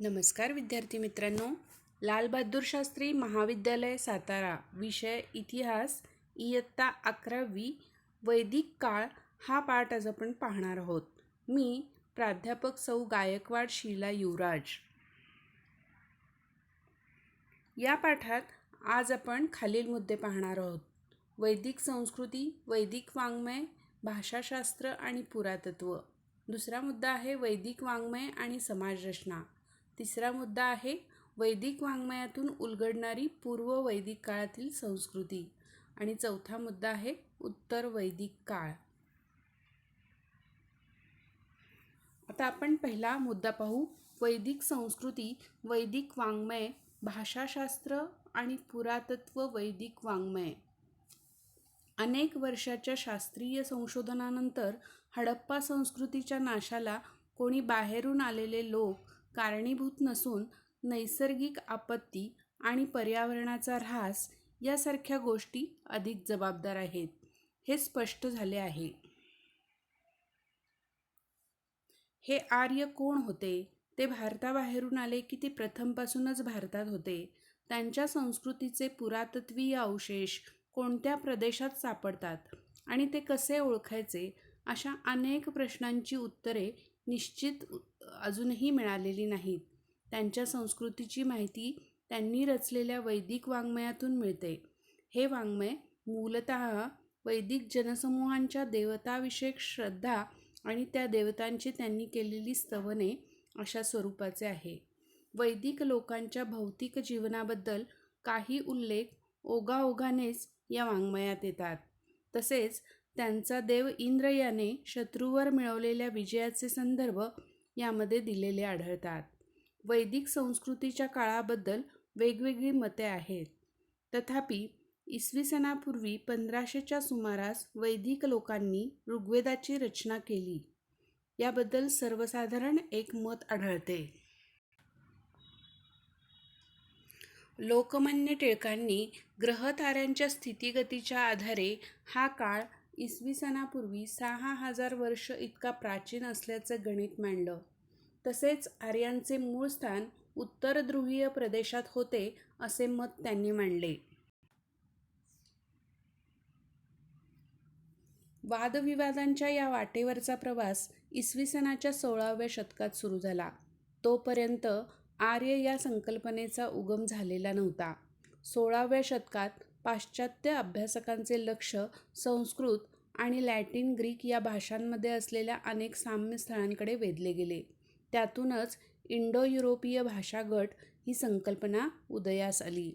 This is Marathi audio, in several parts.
नमस्कार विद्यार्थी मित्रांनो. लालबहादूर शास्त्री महाविद्यालय सातारा विषय इतिहास इयत्ता अकरावी वैदिक काळ हा पाठ आज आपण पाहणार आहोत. मी प्राध्यापक सौ गायकवाड शीला युवराज. या पाठात आज आपण खालील मुद्दे पाहणार आहोत. वैदिक संस्कृती वैदिक वाङ्मय भाषाशास्त्र आणि पुरातत्व. दुसरा मुद्दा आहे वैदिक वाङ्मय आणि समाजरचना. तिसरा मुद्दा आहे वैदिक वाङ्मयातून उलगडणारी पूर्व वैदिक काळातील संस्कृती. आणि चौथा मुद्दा आहे उत्तर वैदिक काळ. आता आपण पहिला मुद्दा पाहू. वैदिक संस्कृती वैदिक वाङ्मय भाषाशास्त्र आणि पुरातत्व वैदिक वाङ्मय. अनेक वर्षाच्या शास्त्रीय संशोधनानंतर हडप्पा संस्कृतीच्या नाशाला कोणी बाहेरून आलेले लोक कारणीभूत नसून नैसर्गिक आपत्ती आणि पर्यावरणाचा ऱ्हास यासारख्या गोष्टी अधिक जबाबदार आहेत हे स्पष्ट झाले आहे. हे आर्य कोण होते? ते भारताबाहेरून आले की ते प्रथमपासूनच भारतात होते. त्यांच्या संस्कृतीचे पुरातत्वीय अवशेष कोणत्या प्रदेशात सापडतात आणि ते कसे ओळखायचे अशा अनेक प्रश्नांची उत्तरे निश्चित अजूनही मिळालेली नाहीत. त्यांच्या संस्कृतीची माहिती त्यांनी रचलेल्या वैदिक वाङ्मयातून मिळते. हे वाङ्मय मूलत वैदिक जनसमूहांच्या देवताविषयक श्रद्धा आणि त्या देवतांची त्यांनी केलेली स्तवने अशा स्वरूपाचे आहे. वैदिक लोकांच्या भौतिक जीवनाबद्दल काही उल्लेख ओगाओगानेच या वाङ्मयात येतात. तसेच त्यांचा देव इंद्र याने शत्रूवर मिळवलेल्या विजयाचे संदर्भ यामध्ये दिलेले आढळतात. वैदिक संस्कृतीच्या काळाबद्दल वेगवेगळी मते आहेत. तथापि इसवी सनापूर्वी पंधराशेच्या सुमारास वैदिक लोकांनी ऋग्वेदाची रचना केली. याबद्दल सर्वसाधारण एक मत आढळते. लोकमान्य टिळकांनी ग्रहताऱ्यांच्या स्थितीगतीच्या आधारे हा काळ इसवी सनापूर्वी सहा हजार वर्ष इतका प्राचीन असल्याचं गणित मांडलं. तसेच आर्यांचे मूळ स्थान उत्तर ध्रुवीय प्रदेशात होते असे मत त्यांनी मांडले. वादविवादांच्या या वाटेवरचा प्रवास इसवी सनाच्या सोळाव्या शतकात सुरू झाला. तोपर्यंत आर्य या संकल्पनेचा उगम झालेला नव्हता. सोळाव्या शतकात पाश्चात्य अभ्यासकांचे लक्ष संस्कृत आणि लॅटिन ग्रीक या भाषांमध्ये असलेल्या अनेक साम्य स्थळांकडे वेधले गेले. त्यातूनच इंडो युरोपीय भाषा गट ही संकल्पना उदयास आली.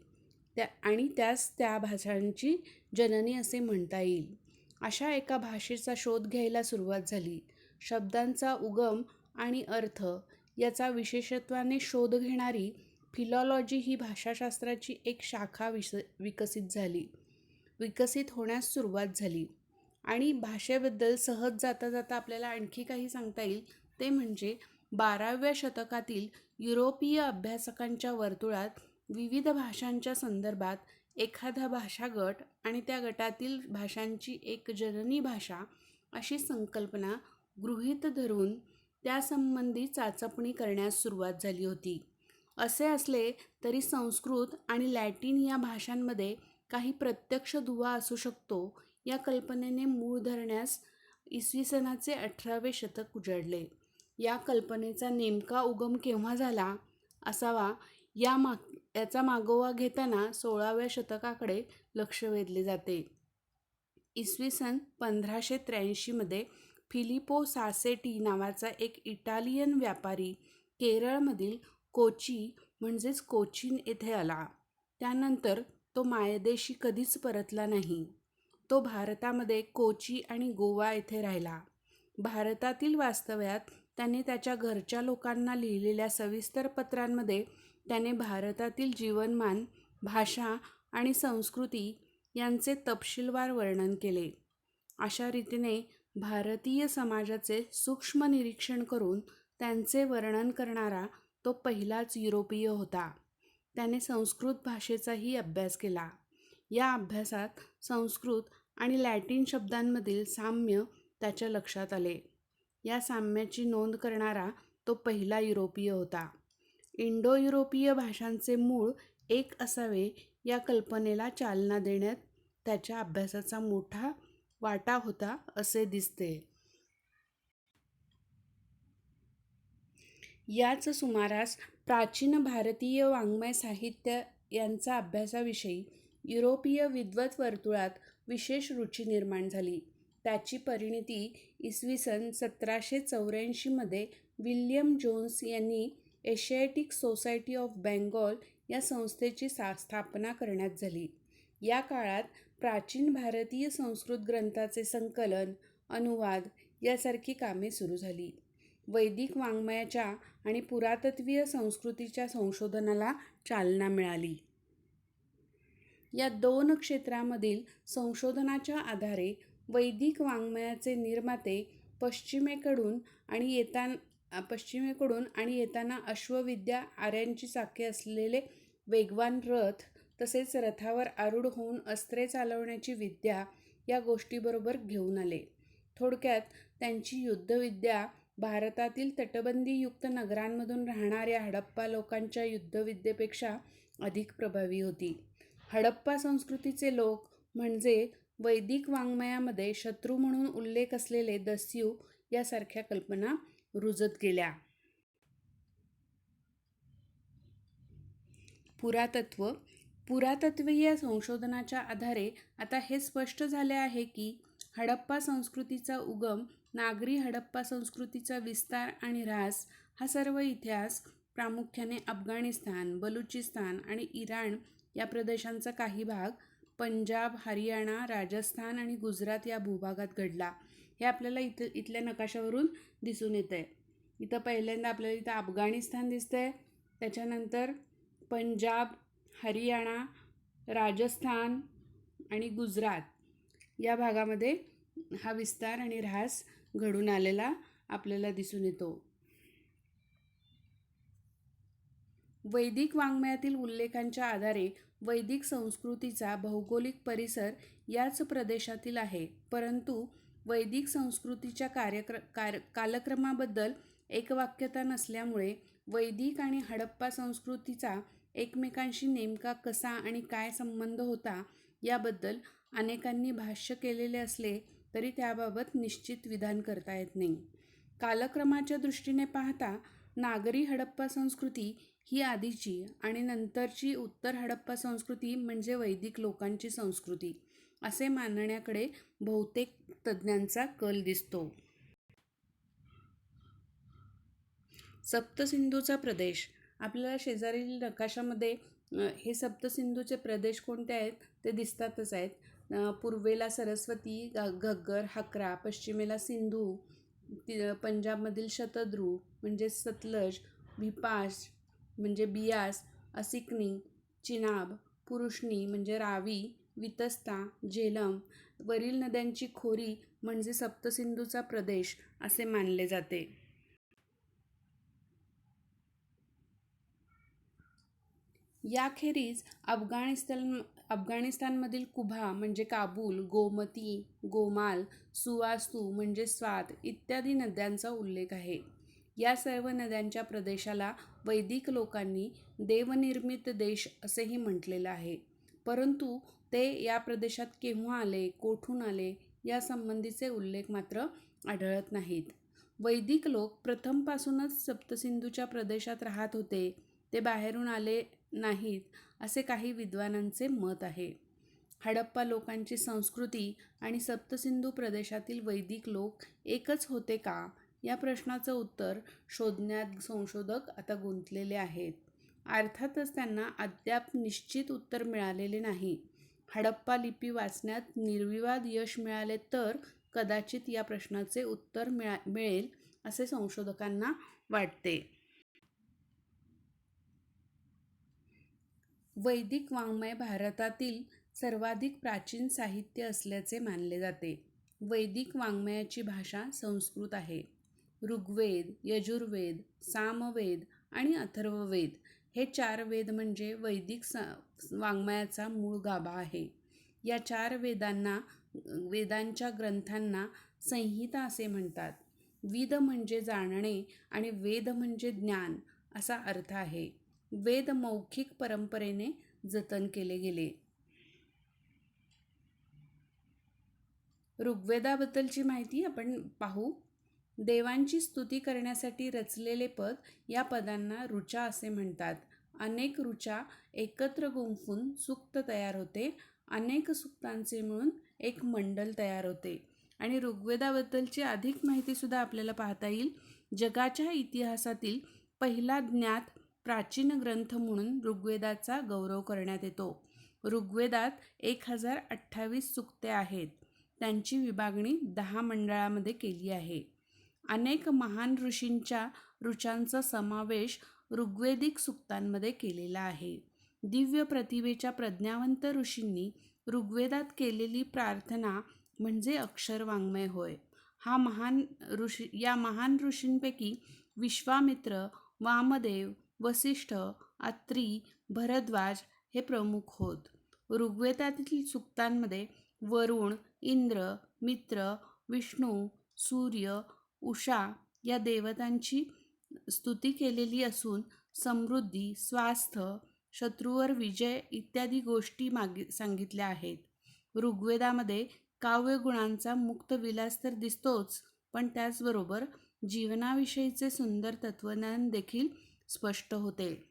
त्या आणि त्यास त्या भाषांची जननी असे म्हणता येईल. अशा एका भाषेचा शोध घ्यायला सुरुवात झाली. शब्दांचा उगम आणि अर्थ याचा विशेषत्वाने शोध घेणारी फिलॉलॉजी ही भाषाशास्त्राची एक शाखा विस विकसित झाली. विकसित होण्यास सुरुवात झाली. आणि भाषेबद्दल सहज जाता जाता आपल्याला आणखी काही सांगता येईल. ते म्हणजे बाराव्या शतकातील युरोपीय अभ्यासकांच्या वर्तुळात विविध भाषांच्या संदर्भात एखादा भाषा गट आणि त्या गटातील भाषांची एक जननी भाषा अशी संकल्पना गृहीत धरून त्यासंबंधी चाचपणी करण्यास सुरुवात झाली होती. असे असले तरी संस्कृत आणि लॅटिन या भाषांमध्ये काही प्रत्यक्ष दुवा असू शकतो. या कल्पनेने मूळ धरण्यास इसवी सनाचे अठरावे शतक उजळले. या कल्पनेचा नेमका उगम केव्हा झाला असावा या माग याचा मागोवा घेताना सोळाव्या शतकाकडे लक्ष वेधले जाते. इसवी सन पंधराशे त्र्याऐंशीमध्ये फिलिपो सासेटी नावाचा एक इटालियन व्यापारी केरळमधील कोची म्हणजेच कोचीन येथे आला. त्यानंतर तो मायदेशी कधीच परतला नाही. तो भारतामध्ये कोची आणि गोवा येथे राहिला. भारतातील वास्तव्यात त्याने त्याच्या घरच्या लोकांना लिहिलेल्या सविस्तर पत्रांमध्ये त्याने भारतातील जीवनमान भाषा आणि संस्कृती यांचे तपशीलवार वर्णन केले. अशा रीतीने भारतीय समाजाचे सूक्ष्म निरीक्षण करून त्यांचे वर्णन करणारा तो पहिलाच युरोपीय होता. त्याने संस्कृत भाषेचाही अभ्यास केला. या अभ्यासात संस्कृत आणि लॅटिन शब्दांमधील साम्य त्याच्या लक्षात आले. या साम्याची नोंद करणारा तो पहिला युरोपीय होता. इंडो युरोपीय भाषांचे मूळ एक असावे या कल्पनेला चालना देण्यात त्याच्या अभ्यासाचा मोठा वाटा होता असे दिसते. याच सुमारास प्राचीन भारतीय वाङ्मय साहित्य यांचा अभ्यासाविषयी युरोपीय विद्वत वर्तुळात विशेष रुची निर्माण झाली. त्याची परिणिती इसवी सन सतराशे चौऱ्याऐंशीमध्ये विल्यम जोन्स यांनी एशियाटिक सोसायटी ऑफ बेंगॉल या संस्थेची सा स्थापना करण्यात झाली. या काळात प्राचीन भारतीय संस्कृत ग्रंथाचे संकलन, अनुवाद यासारखी कामे सुरू झाली. वैदिक वाङ्मयाच्या आणि पुरातत्वीय संस्कृतीच्या संशोधनाला चालना मिळाली. या दोन क्षेत्रामधील संशोधनाच्या आधारे वैदिक वाङ्मयाचे निर्माते पश्चिमेकडून आणि येताना अश्वविद्या, आर्यांची चाके असलेले वेगवान रथ तसेच रथावर आरूढ होऊन अस्त्रे चालवण्याची विद्या या गोष्टीबरोबर घेऊन आले. थोडक्यात त्यांची युद्धविद्या भारतातील तटबंदीयुक्त नगरांमधून राहणाऱ्या हडप्पा लोकांच्या युद्धविद्येपेक्षा अधिक प्रभावी होती. हडप्पा संस्कृतीचे लोक म्हणजे वैदिक वाङ्मयामध्ये शत्रू म्हणून उल्लेख असलेले दस्यू यासारख्या कल्पना रुजत गेल्या. पुरातत्व पुरातत्त्वीय संशोधनाच्या आधारे आता हे स्पष्ट झाले आहे की हडप्पा संस्कृतीचा उगम, नागरी हडप्पा संस्कृतीचा विस्तार आणि ऱ्हास हा सर्व इतिहास प्रामुख्याने अफगाणिस्तान, बलुचिस्तान आणि इराण या प्रदेशांचा काही भाग, पंजाब, हरियाणा, राजस्थान आणि गुजरात या भूभागात घडला. हे आपल्याला इथल्या नकाशावरून दिसून येतं आहे इथं पहिल्यांदा आपल्याला इथं अफगाणिस्तान आहे त्याच्यानंतर पंजाब, हरियाणा, राजस्थान आणि गुजरात या भागामध्ये हा विस्तार आणि ऱ्हास घडून आलेला आपल्याला दिसून येतो. वैदिक वाङ्मयातील उल्लेखांच्या आधारे वैदिक संस्कृतीचा भौगोलिक परिसर याच प्रदेशातील आहे. परंतु वैदिक संस्कृतीच्या कालक्रमाबद्दल एकवाक्यता नसल्यामुळे वैदिक आणि हडप्पा संस्कृतीचा एकमेकांशी नेमका कसा आणि काय संबंध होता याबद्दल अनेकांनी भाष्य केलेले असले तरी त्याबाबत निश्चित विधान करता येत नाही. कालक्रमाच्या दृष्टीने पाहता नागरी हडप्पा संस्कृती ही आधीची आणि नंतरची उत्तर हडप्पा संस्कृती म्हणजे वैदिक लोकांची संस्कृती असे मानण्याकडे बहुतेक तज्ज्ञांचा कल दिसतो. सप्तसिंधूचा प्रदेश आपल्याला शेजारील नकाशामध्ये हे सप्तसिंधूचे प्रदेश कोणते आहेत ते दिसतातच आहेत. पूर्वेला सरस्वती, घग्गर, हकरा, पश्चिमेला सिंधू, पंजाबमधील शतद्रू म्हणजे सतलज, भिपाश म्हणजे बियास, असिकनी, चिनाब, पुरुषणी म्हणजे रावी, वितस्ता, झेलम वरील नद्यांची खोरी म्हणजे सप्तसिंधूचा प्रदेश असे मानले जाते. याखेरीज अफगाणिस्तान अफगाणिस्तानमधील कुभा म्हणजे काबूल, गोमती, गोमाल, सुवास्तू म्हणजे स्वात इत्यादी नद्यांचा उल्लेख आहे. या सर्व नद्यांच्या प्रदेशाला वैदिक लोकांनी देवनिर्मित देश असेही म्हटलेलं आहे. परंतु ते या प्रदेशात केव्हा आले, कोठून आले यासंबंधीचे उल्लेख मात्र आढळत नाहीत. वैदिक लोक प्रथमपासूनच सप्तसिंधूच्या प्रदेशात राहत होते, ते बाहेरून आले नाहीत असे काही विद्वानांचे मत आहे. हडप्पा लोकांची संस्कृती आणि सप्तसिंधू प्रदेशातील वैदिक लोक एकच होते का या प्रश्नाचं उत्तर शोधण्यात संशोधक आता गुंतलेले आहेत. अर्थातच त्यांना अद्याप निश्चित उत्तर मिळालेले नाही. हडप्पा लिपी वाचण्यात निर्विवाद यश मिळाले तर कदाचित या प्रश्नाचे उत्तर मिळा मिळेल असे संशोधकांना वाटते. वैदिक वाङ्मय भारतातील सर्वाधिक प्राचीन साहित्य असल्याचे मानले जाते. वैदिक वाङ्मयाची भाषा संस्कृत आहे. ऋग्वेद, यजुर्वेद, सामवेद आणि अथर्ववेद हे चार वेद म्हणजे वैदिक वाङ्मयाचा मूळ गाभा आहे. या चार वेदांना वेदांच्या ग्रंथांना संहिता असे म्हणतात. विद म्हणजे जाणणे आणि वेद म्हणजे ज्ञान असा अर्थ आहे वेद मौखिक परंपरेने जतन केले गेले. ऋग्वेदाबद्दलची माहिती आपण पाहू. देवांची स्तुती करण्यासाठी रचलेले पद या पदांना ऋचा असे म्हणतात. अनेक ऋचा एकत्र गुंफून सुक्त तयार होते. अनेक सुक्तांचे मिळून एक मंडल तयार होते. आणि ऋग्वेदाबद्दलची अधिक माहितीसुद्धा आपल्याला पाहता येईल. जगाच्या इतिहासातील पहिला ज्ञात प्राचीन ग्रंथ म्हणून ऋग्वेदाचा गौरव करण्यात येतो. ऋग्वेदात एक हजार अठ्ठावीस सुक्ते आहेत. त्यांची विभागणी दहा मंडळामध्ये केली आहे. अनेक महान ऋषींच्या ऋचांचा समावेश ऋग्वेदिक सुक्तांमध्ये केलेला आहे. दिव्य प्रतिभेच्या प्रज्ञावंत ऋषींनी ऋग्वेदात केलेली प्रार्थना म्हणजे अक्षरवाङ्मय होय. हा महान ऋषी या महान ऋषींपैकी विश्वामित्र वामदेव वसिष्ठ अत्री भरद्वाज हे प्रमुख होत. ऋग्वेदातील सुक्तांमध्ये वरुण इंद्र मित्र विष्णू सूर्य उषा या देवतांची स्तुती केलेली असून समृद्धी स्वास्थ्य शत्रूवर विजय इत्यादी गोष्टी मागे सांगितल्या आहेत. ऋग्वेदामध्ये काव्यगुणांचा मुक्त विलास तर दिसतोच पण त्याचबरोबर जीवनाविषयीचे सुंदर तत्वज्ञान देखील स्पष्ट होते.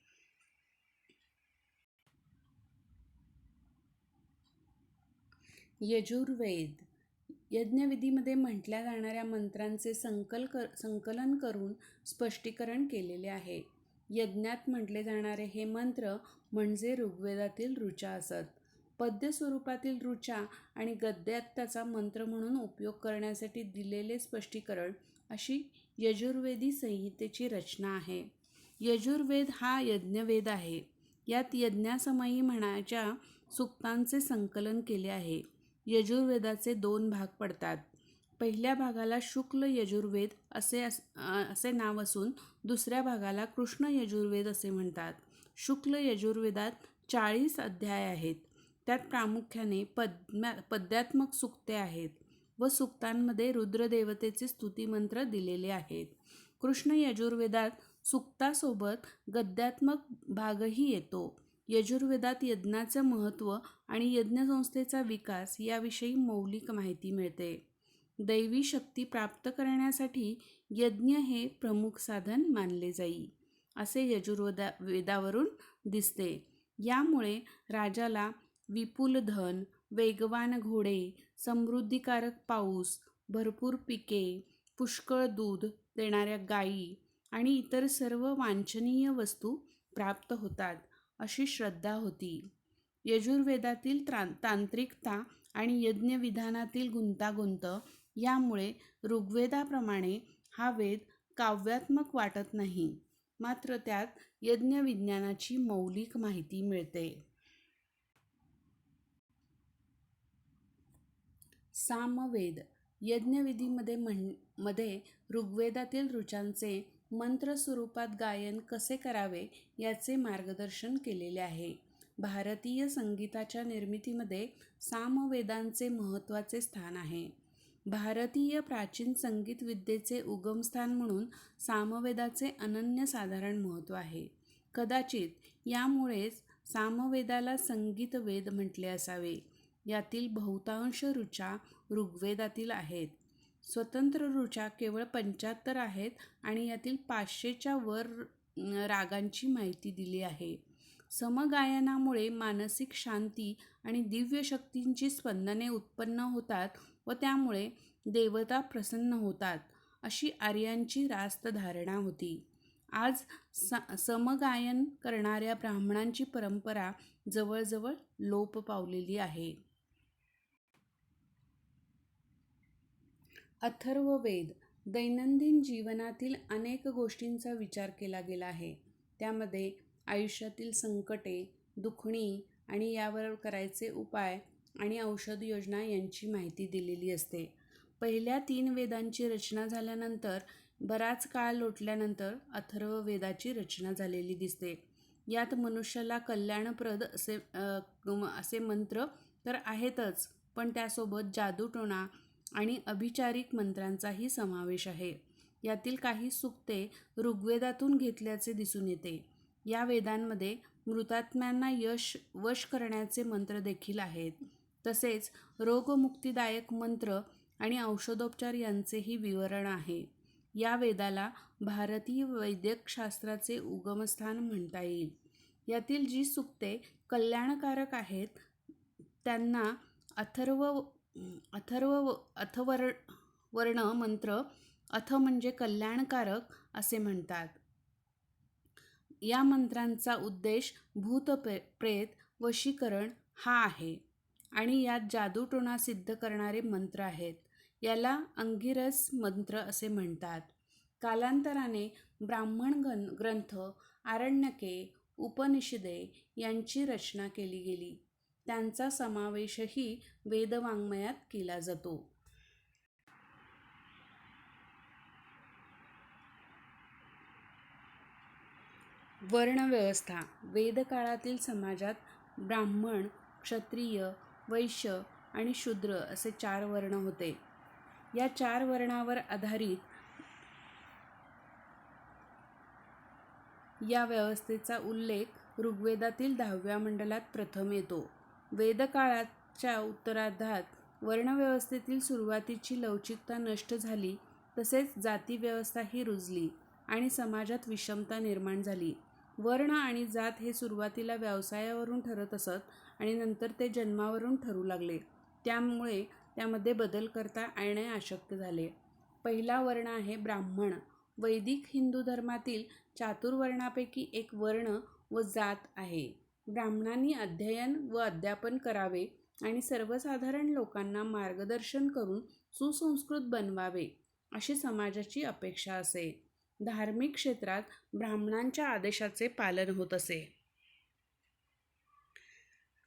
यजुर्वेद. यज्ञविधीमध्ये म्हटल्या जाणाऱ्या मंत्रांचे संकल कर संकलन करून स्पष्टीकरण केलेले आहे. यज्ञात म्हटले जाणारे हे मंत्र म्हणजे ऋग्वेदातील ऋचा असत. पद्य स्वरूपातील ऋचा आणि गद्यात त्याचा मंत्र म्हणून उपयोग करण्यासाठी दिलेले स्पष्टीकरण अशी यजुर्वेदी संहितेची रचना आहे. यजुर्वेद हा यज्ञवेद आहे. यात यज्ञासमयी म्हणाच्या सुक्तांचे संकलन केले आहे. यजुर्वेदाचे दोन भाग पडतात. पहिल्या भागाला शुक्ल यजुर्वेद असे अस असे नाव असून दुसऱ्या भागाला कृष्ण यजुर्वेद असे म्हणतात. शुक्ल यजुर्वेदात चाळीस अध्याय आहेत. त्यात प्रामुख्याने पद्म्या पद्यात्मक सुक्ते आहेत व सुक्तांमध्ये रुद्रदेवतेचे स्तुतिमंत्र दिलेले आहेत. कृष्ण यजुर्वेदात सुक्तासोबत गद्यात्मक भागही येतो. यजुर्वेदात यज्ञाचं महत्त्व आणि यज्ञसंस्थेचा विकास याविषयी मौलिक माहिती मिळते. दैवी शक्ती प्राप्त करण्यासाठी यज्ञ हे प्रमुख साधन मानले जाई असे यजुर्वेदा वेदावरून दिसते. यामुळे राजाला विपुल धन वेगवान घोडे समृद्धिकारक पाऊस भरपूर पिके पुष्कळ दूध देणाऱ्या गायी आणि इतर सर्व वांछनीय वस्तू प्राप्त होतात अशी श्रद्धा होती. यजुर्वेदातील त्रां तांत्रिकता आणि यज्ञविधानातील गुंतागुंत यामुळे ऋग्वेदाप्रमाणे हा वेद काव्यात्मक वाटत नाही मात्र त्यात यज्ञविज्ञानाची मौलिक माहिती मिळते. सामवेद यज्ञविधीमध्ये म्हणमध्ये ऋग्वेदातील ऋचांचे मंत्र स्वरूपात गायन कसे करावे याचे मार्गदर्शन केलेले आहे. भारतीय संगीताच्या निर्मितीमध्ये सामवेदांचे महत्त्वाचे स्थान आहे. भारतीय प्राचीन संगीत विद्येचे उगमस्थान म्हणून सामवेदाचे अनन्यसाधारण महत्त्व आहे. कदाचित यामुळेच सामवेदाला संगीत वेद म्हटले असावे. यातील बहुतांश ऋचा ऋग्वेदातील आहेत. स्वतंत्र ऋचा केवळ पंच्याहत्तर आहेत आणि यातील पाचशेच्या वर रागांची माहिती दिली आहे. समगायनामुळे मानसिक शांती आणि दिव्य शक्तींची स्पंदने उत्पन्न होतात व त्यामुळे देवता प्रसन्न होतात अशी आर्यांची रास्त धारणा होती. आज स समगायन करणाऱ्या ब्राह्मणांची परंपरा जवळजवळ लोप पावलेली आहे. अथर्ववेद दैनंदिन जीवनातील अनेक गोष्टींचा विचार केला गेला आहे. त्यामध्ये आयुष्यातील संकटे दुखणी आणि यावर करायचे उपाय आणि औषध योजना यांची माहिती दिलेली असते. पहिल्या तीन वेदांची रचना झाल्यानंतर बराच काळ लोटल्यानंतर अथर्व वेदाची रचना झालेली दिसते. यात मनुष्याला कल्याणप्रद असे असे मंत्र तर आहेतच पण त्यासोबत जादूटोणा आणि अभिचारिक मंत्रांचाही समावेश आहे. यातील काही सुक्ते ऋग्वेदातून घेतल्याचे दिसून येते. या वेदांमध्ये मृतात्म्यांना यश वश करण्याचे मंत्र देखील आहेत. तसेच रोगमुक्तीदायक मंत्र आणि औषधोपचार यांचेही विवरण आहे. या वेदाला भारतीय वैद्यकशास्त्राचे उगमस्थान म्हणता येईल. यातील जी सुक्ते कल्याणकारक आहेत त्यांना अथर्व अथर्व अथवर वर्ण मंत्र अथ म्हणजे कल्याणकारक असे म्हणतात. या मंत्रांचा उद्देश भूत प्रे प्रेत वशीकरण हा आहे. आणि यात जादूटोणा सिद्ध करणारे मंत्र आहेत. याला अंगिरस मंत्र असे म्हणतात. कालांतराने ब्राह्मण गण ग्रंथ आरण्यके उपनिषदे यांची रचना केली गेली. त्यांचा समावेशही वेदवाङ्मयात केला जातो. वर्णव्यवस्था. वेदकाळातील समाजात ब्राह्मण क्षत्रिय वैश्य आणि शूद्र असे चार वर्ण होते. या चार वर्णावर आधारित या व्यवस्थेचा उल्लेख ऋग्वेदातील दहाव्या मंडलात प्रथम येतो. वेदकाळाच्या उत्तरार्धात वर्णव्यवस्थेतील सुरुवातीची लवचिकता नष्ट झाली तसेच जातीव्यवस्थाही रुजली आणि समाजात विषमता निर्माण झाली. वर्ण आणि जात हे सुरुवातीला व्यवसायावरून ठरत असत आणि नंतर ते जन्मावरून ठरू लागले. त्यामुळे त्यामध्ये बदल करता येणे अशक्य झाले. पहिला वर्ण आहे ब्राह्मण. वैदिक हिंदू धर्मातील चातुर्वर्णापैकी एक वर्ण व जात आहे. ब्राह्मणांनी अध्ययन व अध्यापन करावे आणि सर्वसाधारण लोकांना मार्गदर्शन करून सुसंस्कृत बनवावे अशी समाजाची अपेक्षा असे. धार्मिक क्षेत्रात ब्राह्मणांच्या आदेशाचे पालन होत असे.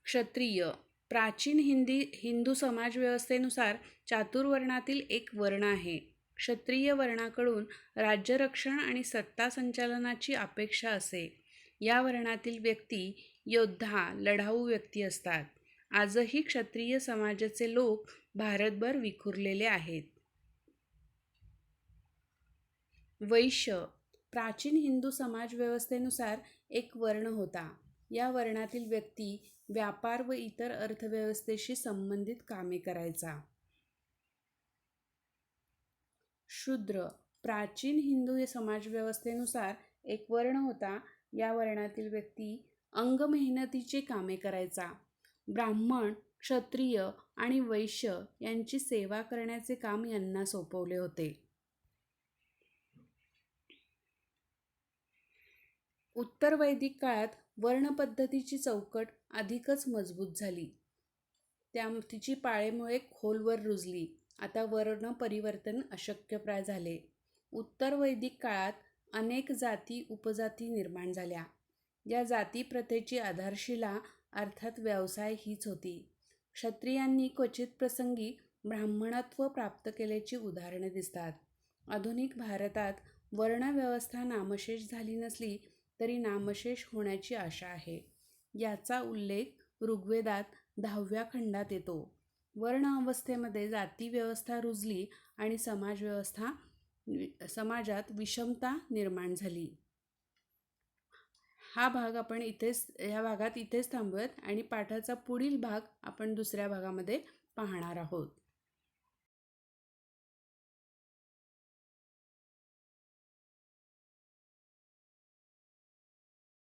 क्षत्रिय प्राचीन हिंदी हिंदू समाजव्यवस्थेनुसार चातुर्वर्णातील एक वर्ण आहे. क्षत्रिय वर्णाकडून राज्यरक्षण आणि सत्ता संचालनाची अपेक्षा असे. या वर्णातील व्यक्ती योद्धा लढाऊ व्यक्ती असतात. आजही क्षत्रिय समाजाचे लोक भारतभर विखुरलेले आहेत. वैश्य प्राचीन हिंदू समाजव्यवस्थेनुसार एक वर्ण होता. या वर्णातील व्यक्ती व्यापार व इतर अर्थव्यवस्थेशी संबंधित कामे करायचा. शूद्र प्राचीन हिंदू समाज समाजव्यवस्थेनुसार एक वर्ण होता. या वर्णातील व्यक्ती अंगमेहनतीचे कामे करायचा. ब्राह्मण क्षत्रिय आणि वैश्य यांची सेवा करण्याचे काम यांना सोपवले होते. उत्तर वैदिक काळात वर्णपद्धतीची चौकट अधिकच मजबूत झाली. त्या तिची पाळेमुळे खोलवर रुजली. आता वर्ण परिवर्तन अशक्यप्राय झाले. उत्तर वैदिक काळात अनेक जाती उपजाती निर्माण झाल्या. या जातीप्रथेची आधारशिला अर्थात व्यवसाय हीच होती. क्षत्रियांनी क्वचित प्रसंगी ब्राह्मणत्व प्राप्त केल्याची उदाहरणे दिसतात. आधुनिक भारतात वर्णव्यवस्था नामशेष झाली नसली तरी नामशेष होण्याची आशा आहे. याचा उल्लेख ऋग्वेदात दहाव्या खंडात येतो. वर्ण अवस्थेमध्ये जातीव्यवस्था रुजली आणि समाजव्यवस्था समाजात विषमता निर्माण झाली. हा भाग आपण इथेच ह्या भागात इथेच थांबूयात आणि पाठाचा पुढील भाग आपण दुसऱ्या भागामध्ये पाहणार आहोत.